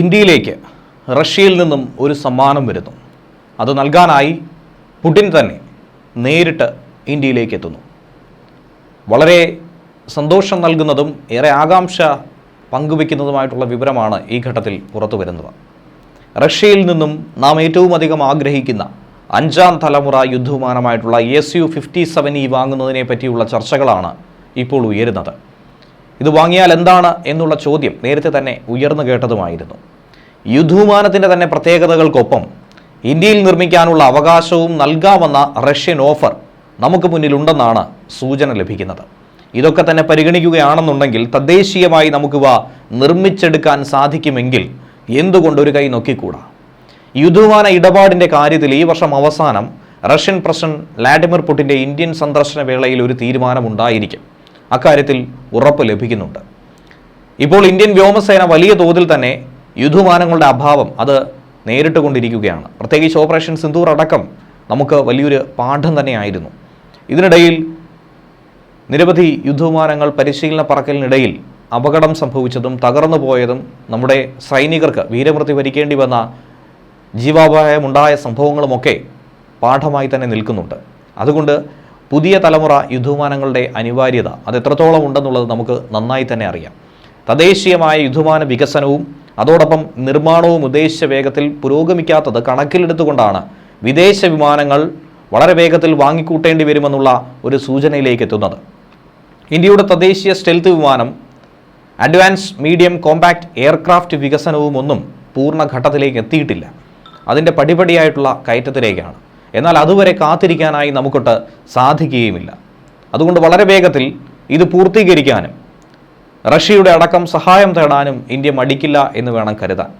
ഇന്ത്യയിലേക്ക് റഷ്യയിൽ നിന്നും ഒരു സമ്മാനം വരുന്നു. അത് നൽകാനായി പുടിൻ തന്നെ നേരിട്ട് ഇന്ത്യയിലേക്ക് എത്തുന്നു. വളരെ സന്തോഷം നൽകുന്നതും ഏറെ ആകാംക്ഷ പങ്കുവെക്കുന്നതുമായിട്ടുള്ള വിവരമാണ് ഈ ഘട്ടത്തിൽ പുറത്തു വരുന്നത്. റഷ്യയിൽ നിന്നും നാം ഏറ്റവും അധികം ആഗ്രഹിക്കുന്ന അഞ്ചാം തലമുറ യുദ്ധവിമാനമായിട്ടുള്ള S U fifty seven E വാങ്ങുന്നതിനെ പറ്റിയുള്ള ചർച്ചകളാണ് ഇപ്പോൾ ഉയരുന്നത്. ഇത് വാങ്ങിയാൽ എന്താണ് എന്നുള്ള ചോദ്യം നേരത്തെ തന്നെ ഉയർന്നു കേട്ടതുമായിരുന്നു. യുദ്ധവിമാനത്തിന്റെ തന്നെ പ്രത്യേകതകൾക്കൊപ്പം ഇന്ത്യയിൽ നിർമ്മിക്കാനുള്ള അവകാശവും നൽകാമെന്ന റഷ്യൻ ഓഫർ നമുക്ക് മുന്നിലുണ്ടെന്നാണ് സൂചന ലഭിക്കുന്നത്. ഇതൊക്കെ തന്നെ പരിഗണിക്കുകയാണെന്നുണ്ടെങ്കിൽ തദ്ദേശീയമായി നമുക്കിവ നിർമ്മിച്ചെടുക്കാൻ സാധിക്കുമെങ്കിൽ എന്തുകൊണ്ട് ഒരു കൈ നോക്കിക്കൂടാ? യുദ്ധവിമാന ഇടപാടിന്റെ കാര്യത്തിൽ ഈ വർഷം അവസാനം റഷ്യൻ പ്രസിഡന്റ് വ്ലാഡിമിർ പുടിന്റെ ഇന്ത്യൻ സന്ദർശന വേളയിൽ ഒരു തീരുമാനമുണ്ടായിരിക്കും. അക്കാര്യത്തിൽ ഉറപ്പ് ലഭിക്കുന്നുണ്ട്. ഇപ്പോൾ ഇന്ത്യൻ വ്യോമസേന വലിയ തോതിൽ തന്നെ യുദ്ധവിമാനങ്ങളുടെ അഭാവം അത് നേരിട്ട് കൊണ്ടിരിക്കുകയാണ് പ്രത്യേകിച്ച് ഓപ്പറേഷൻ സിന്ദൂർ അടക്കം നമുക്ക് വലിയൊരു പാഠം തന്നെയായിരുന്നു. ഇതിനിടയിൽ നിരവധി യുദ്ധവിമാനങ്ങൾ പരിശീലന പറക്കലിനിടയിൽ അപകടം സംഭവിച്ചതും തകർന്നു പോയതും നമ്മുടെ സൈനികർക്ക് വീരമൃത്യു വരിക്കേണ്ടി വന്ന ജീവാപായമുണ്ടായ സംഭവങ്ങളുമൊക്കെ പാഠമായി തന്നെ നിൽക്കുന്നുണ്ട്. അതുകൊണ്ട് പുതിയ തലമുറ യുദ്ധവിമാനങ്ങളുടെ അനിവാര്യത അത് എത്രത്തോളം ഉണ്ടെന്നുള്ളത് നമുക്ക് നന്നായി തന്നെ അറിയാം. തദ്ദേശീയമായ യുദ്ധവിമാന വികസനവും അതോടൊപ്പം നിർമ്മാണവും ഉദ്ദേശിച്ച വേഗത്തിൽ പുരോഗമിക്കാത്തത് കണക്കിലെടുത്തുകൊണ്ടാണ് വിദേശ വിമാനങ്ങൾ വളരെ വേഗത്തിൽ വാങ്ങിക്കൂട്ടേണ്ടി വരുമെന്നുള്ള ഒരു സൂചനയിലേക്ക് എത്തുന്നത്. ഇന്ത്യയുടെ തദ്ദേശീയ സ്റ്റെൽത്ത് വിമാനം അഡ്വാൻസ് മീഡിയം കോമ്പാക്ട് എയർക്രാഫ്റ്റ് വികസനവും ഒന്നും പൂർണഘട്ടത്തിലേക്ക് എത്തിയിട്ടില്ല. അതിന്റെ പടിപടിയായിട്ടുള്ള കയറ്റത്തിലേക്കാണ്. എന്നാൽ അതുവരെ കാത്തിരിക്കാനായി നമുക്കൊട്ട് സാധിക്കുകയുമില്ല. അതുകൊണ്ട് വളരെ വേഗത്തിൽ ഇത് പൂർത്തീകരിക്കാനും റഷ്യയുടെ അടക്കം സഹായം തേടാനും ഇന്ത്യ മടിക്കില്ല എന്ന് വേണം കരുതാൻ.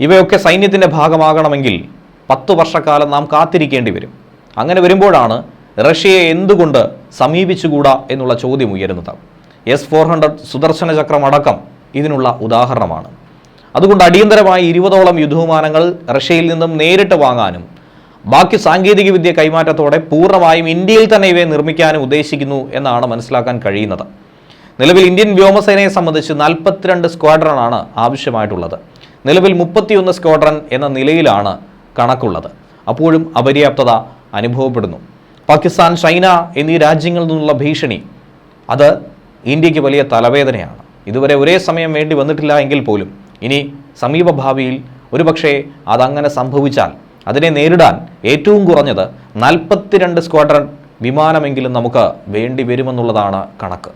ഇവയൊക്കെ സൈന്യത്തിന്റെ ഭാഗമാകണമെങ്കിൽ പത്ത് വർഷക്കാലം നാം കാത്തിരിക്കേണ്ടി വരും. അങ്ങനെ വരുമ്പോഴാണ് റഷ്യയെ എന്തുകൊണ്ട് സമീപിച്ചുകൂടാ എന്നുള്ള ചോദ്യം ഉയരുന്നത്. എസ് ഫോർ ഹൺഡ്രഡ് സുദർശന ചക്രം അടക്കം ഇതിനുള്ള ഉദാഹരണമാണ്. അതുകൊണ്ട് അടിയന്തരമായി ഇരുപതോളം യുദ്ധവിമാനങ്ങൾ റഷ്യയിൽ നിന്നും നേരിട്ട് വാങ്ങാനും ബാക്കി സാങ്കേതികവിദ്യ കൈമാറ്റത്തോടെ പൂർണമായും ഇന്ത്യയിൽ തന്നെ ഇവയെ നിർമ്മിക്കാനും ഉദ്ദേശിക്കുന്നു എന്നാണ് മനസ്സിലാക്കാൻ കഴിയുന്നത്. നിലവിൽ ഇന്ത്യൻ വ്യോമസേനയെ സംബന്ധിച്ച് നാൽപ്പത്തിരണ്ട് സ്ക്വാഡ്രനാണ് ആവശ്യമായിട്ടുള്ളത്. നിലവിൽ മുപ്പത്തിയൊന്ന് സ്ക്വാഡ്രൺ എന്ന നിലയിലാണ് കണക്കുള്ളത്. അപ്പോഴും അപര്യാപ്തത അനുഭവപ്പെടുന്നു. പാകിസ്ഥാൻ ചൈന എന്നീ രാജ്യങ്ങളിൽ നിന്നുള്ള ഭീഷണി അത് ഇന്ത്യയ്ക്ക് വലിയ തലവേദനയാണ്. ഇതുവരെ ഒരേ സമയം വേണ്ടി വന്നിട്ടില്ല എങ്കിൽ പോലും ഇനി സമീപഭാവിയിൽ ഒരുപക്ഷേ അതങ്ങനെ സംഭവിച്ചാൽ അതിനെ നേരിടാൻ ഏറ്റവും കുറഞ്ഞത് നാൽപ്പത്തിരണ്ട് സ്ക്വാഡ്രൺ വിമാനമെങ്കിലും നമുക്ക് വേണ്ടി വരുമെന്നുള്ളതാണ് കണക്ക്.